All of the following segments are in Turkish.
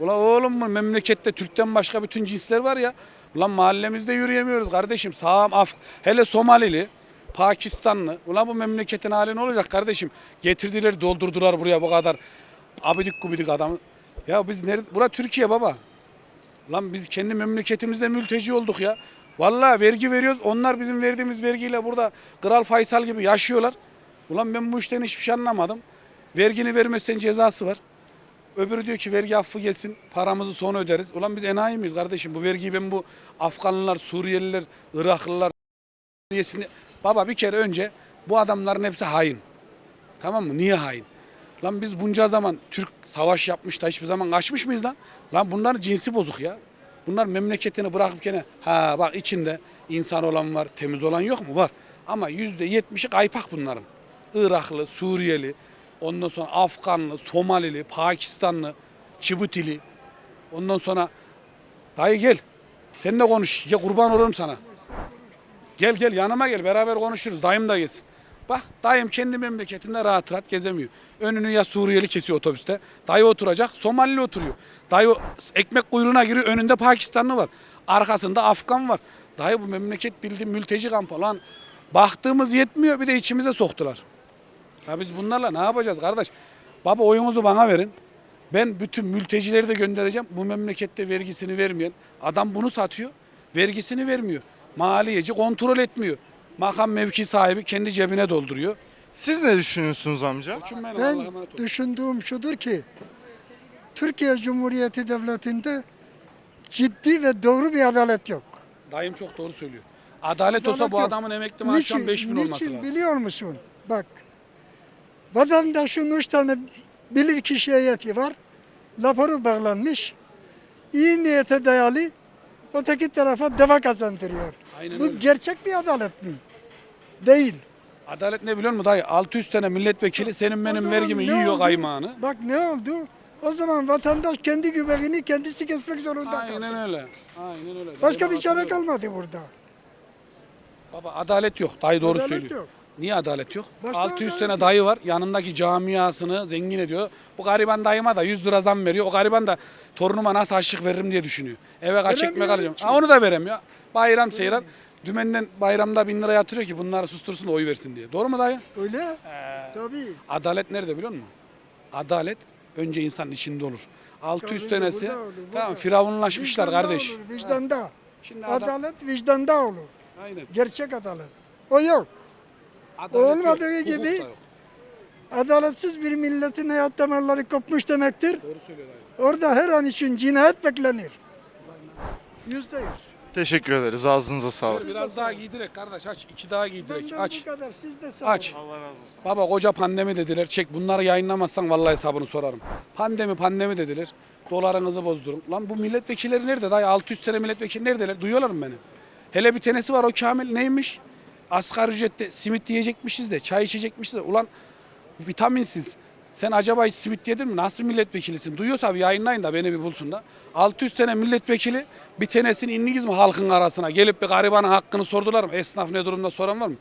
Ulan oğlum mu memlekette Türk'ten başka bütün cinsler var ya. Ulan mahallemizde yürüyemiyoruz kardeşim. Sağım af. Hele Somalili, Pakistanlı. Ulan bu memleketin hali ne olacak kardeşim? Getirdiler doldurdular buraya bu kadar. Abidik gubidik adamı. Ya biz nerede? Bura Türkiye baba. Lan biz kendi memleketimizde mülteci olduk ya. Vallahi vergi veriyoruz. Onlar bizim verdiğimiz vergiyle burada Kral Faysal gibi yaşıyorlar. Ulan ben bu işten hiçbir şey anlamadım. Vergini vermezsen cezası var. Öbürü diyor ki vergi affı gelsin paramızı sonra öderiz. Ulan biz enayi miyiz kardeşim? Bu vergiyi ben bu Afganlılar, Suriyeliler, Iraklılar yesin. Baba bir kere önce bu adamların hepsi hain. Tamam mı? Niye hain? Lan biz bunca zaman Türk savaş yapmış da hiçbir zaman kaçmış mıyız lan? Lan bunların cinsi bozuk ya. Bunlar memleketini bırakıp gene ha bak içinde insan olan var, temiz olan yok mu? Var. Ama yüzde yetmişi kaypak bunların. Iraklı, Suriyeli, ondan sonra Afganlı, Somalili, Pakistanlı, Çibutili. Ondan sonra dayı gel. Seninle konuş. Ya kurban olurum sana. Gel gel yanıma gel beraber konuşuruz. Dayım da gelsin. Bak dayım kendi memleketinde rahat rahat gezemiyor. Önünü ya Suriyeli kesiyor otobüste. Dayı oturacak Somalili oturuyor. Dayı ekmek kuyruğuna giriyor önünde Pakistanlı var. Arkasında Afgan var. Dayı bu memleket bildiğin mülteci kampı lan. Baktığımız yetmiyor bir de içimize soktular. Ya biz bunlarla ne yapacağız kardeş? Baba oyunuzu bana verin. Ben bütün mültecileri de göndereceğim. Bu memlekette vergisini vermeyen adam bunu satıyor. Vergisini vermiyor. Maliyeci kontrol etmiyor. Makam mevki sahibi kendi cebine dolduruyor. Siz ne düşünüyorsunuz amca? Ben düşündüğüm şudur ki Türkiye Cumhuriyeti Devleti'nde ciddi ve doğru bir adalet yok. Dayım çok doğru söylüyor. Adalet olsa Adalet bu yok. adamın emekli maaşı şu an Niçin- 5000 olması niçin lazım. biliyor musun? Bak vatandaşın üç tane bilir kişi heyeti var. Raporu bağlanmış. İyi niyete dayalı öteki tarafa deva kazandırıyor. Aynen Bu öyle. gerçek bir adalet mi? Değil. Adalet ne biliyor musun dayı? 600 tane milletvekili senin benim vergimi yiyor oldu? kaymağını. Bak ne oldu? O zaman vatandaş kendi güvenini kendisi kesmek zorunda kaldı. Aynen öyle. Aynen öyle. Başka Dayıma bir çare katılıyorum. kalmadı burada. Baba adalet yok. Dayı doğru Adalet söylüyor. yok. Niye adalet yok? Başka 600 adalet tane dayı var. Yanındaki camiasını zengin ediyor. Bu gariban dayıma da 100 lira zam veriyor. O gariban da torunuma nasıl açlık veririm diye düşünüyor. Eve kaç ekmek alacağım. Ha, onu da veremiyor. Bayram seyran. Dümenden bayramda bin lira yatırıyor ki bunları sustursun da oy versin diye. Doğru mu dayı? Öyle? Tabii. Adalet nerede biliyor musun? Adalet önce insanın içinde olur. 600 Tabii, tanesi burada olur, tamam burada. firavunlaşmışlar Vicdanda kardeş. Olur, vicdanda. Şimdi adam, Adalet vicdanda olur. aynen. Gerçek adalet. O yok. Adalet Olmadığı yok, gibi-. Adaletsiz bir milletin hayat damarları kopmuş demektir. Doğru söylüyor dayı. Orada her an için cinayet beklenir. Yüzde yüz. Teşekkür ederiz. Ağzınıza sağlık. Biraz daha giydirek kardeş aç. iki daha giydirek Benden aç. bu kadar. Siz de sağ Aç. Allah razı olsun. Baba koca pandemi dediler. Çek bunları yayınlamazsan vallahi hesabını sorarım. Pandemi pandemi dediler. Dolarınızı bozdurun. Lan bu milletvekilleri nerede? Dayı 600 tane milletvekili neredeler? Duyuyorlar mı beni? Hele bir tanesi var o Kamil neymiş? Asgari ücrette simit diyecekmişiz de çay içecekmişiz de. Ulan vitaminsiz. Sen acaba hiç simit yedin mi? Nasıl milletvekilisin? Duyuyorsa bir yayınlayın da beni bir bulsun da. 600 tane milletvekili bir tanesini indiniz mi halkın arasına? Gelip bir garibanın hakkını sordular mı? Esnaf ne durumda soran var mı?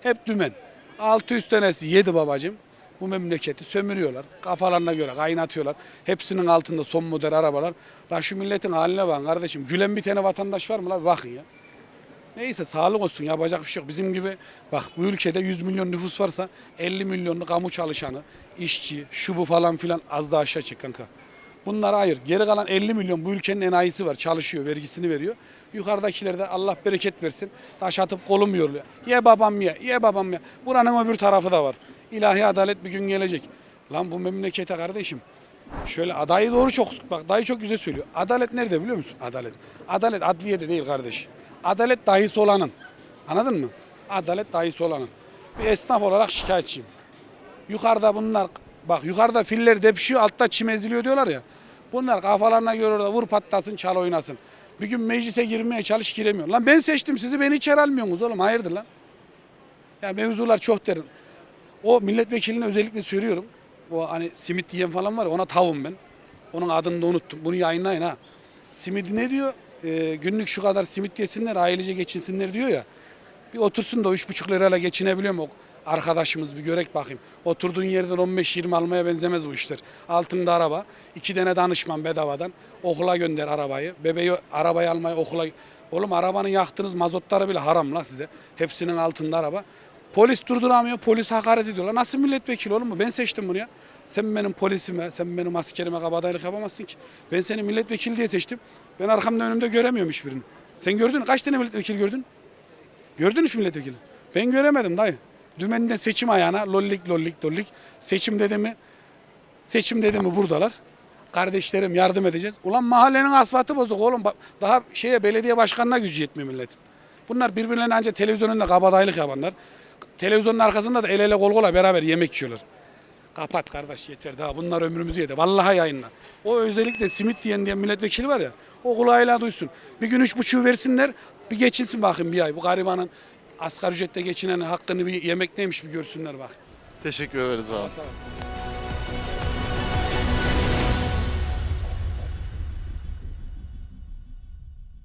Hep dümen. 600 tanesi yedi babacım. Bu memleketi sömürüyorlar. Kafalarına göre kaynatıyorlar. Hepsinin altında son model arabalar. La şu milletin haline bakın kardeşim. Gülen bir tane vatandaş var mı la? Bakın ya. Neyse sağlık olsun yapacak bir şey yok. Bizim gibi bak bu ülkede 100 milyon nüfus varsa 50 milyonlu kamu çalışanı, işçi, şu bu falan filan az da aşağı çek kanka. Bunlara hayır. Geri kalan 50 milyon bu ülkenin enayisi var. Çalışıyor, vergisini veriyor. Yukarıdakiler de Allah bereket versin. Taş atıp kolum yoruluyor. Ye babam ye, ye babam ye. Buranın öbür tarafı da var. İlahi adalet bir gün gelecek. Lan bu memlekete kardeşim. Şöyle adayı doğru çok bak dayı çok güzel söylüyor. Adalet nerede biliyor musun? Adalet. Adalet adliyede değil kardeş. Adalet dayısı olanın. Anladın mı? Adalet dayısı olanın. Bir esnaf olarak şikayetçiyim. Yukarıda bunlar bak yukarıda filler depişiyor altta çim eziliyor diyorlar ya. Bunlar kafalarına göre orada vur patlasın çal oynasın. Bir gün meclise girmeye çalış giremiyor. Lan ben seçtim sizi beni içeri almıyorsunuz oğlum hayırdır lan. Ya mevzular çok derin. O milletvekiline özellikle söylüyorum. O hani simit yiyen falan var ya ona tavım ben. Onun adını da unuttum. Bunu yayınlayın ha. Simit ne diyor? Ee, günlük şu kadar simit yesinler, ailece geçinsinler diyor ya. Bir otursun da o üç buçuk lirayla geçinebiliyor mu? arkadaşımız bir görek bakayım. Oturduğun yerden 15-20 almaya benzemez bu işler. Altında araba, iki tane danışman bedavadan okula gönder arabayı. Bebeği arabayı almaya okula... Oğlum arabanın yaktığınız mazotları bile haram la size. Hepsinin altında araba. Polis durduramıyor, polis hakaret ediyorlar. Nasıl milletvekili oğlum bu? Ben seçtim bunu ya. Sen benim polisime, sen benim askerime kabadayılık yapamazsın ki. Ben seni milletvekili diye seçtim. Ben arkamda önümde göremiyorum hiçbirini. Sen gördün mü? Kaç tane milletvekili gördün? Gördün mü milletvekili? Ben göremedim dayı. Dümenden seçim ayağına lollik lollik lollik. Seçim dedi mi? Seçim dedi mi buradalar. Kardeşlerim yardım edeceğiz. Ulan mahallenin asfaltı bozuk oğlum. Daha şeye belediye başkanına gücü yetmiyor milletin. Bunlar birbirlerine ancak televizyon önünde kabadayılık yapanlar. Televizyonun arkasında da el ele kol kola beraber yemek yiyorlar. Kapat kardeş yeter daha bunlar ömrümüzü yedi. Vallahi yayınla. O özellikle simit diyen diyen milletvekili var ya o kulağıyla duysun. Bir gün üç buçuğu versinler bir geçinsin bakın bir ay. Bu garibanın asgari ücretle geçinenin hakkını bir yemek neymiş bir görsünler bak. Teşekkür ederiz abi.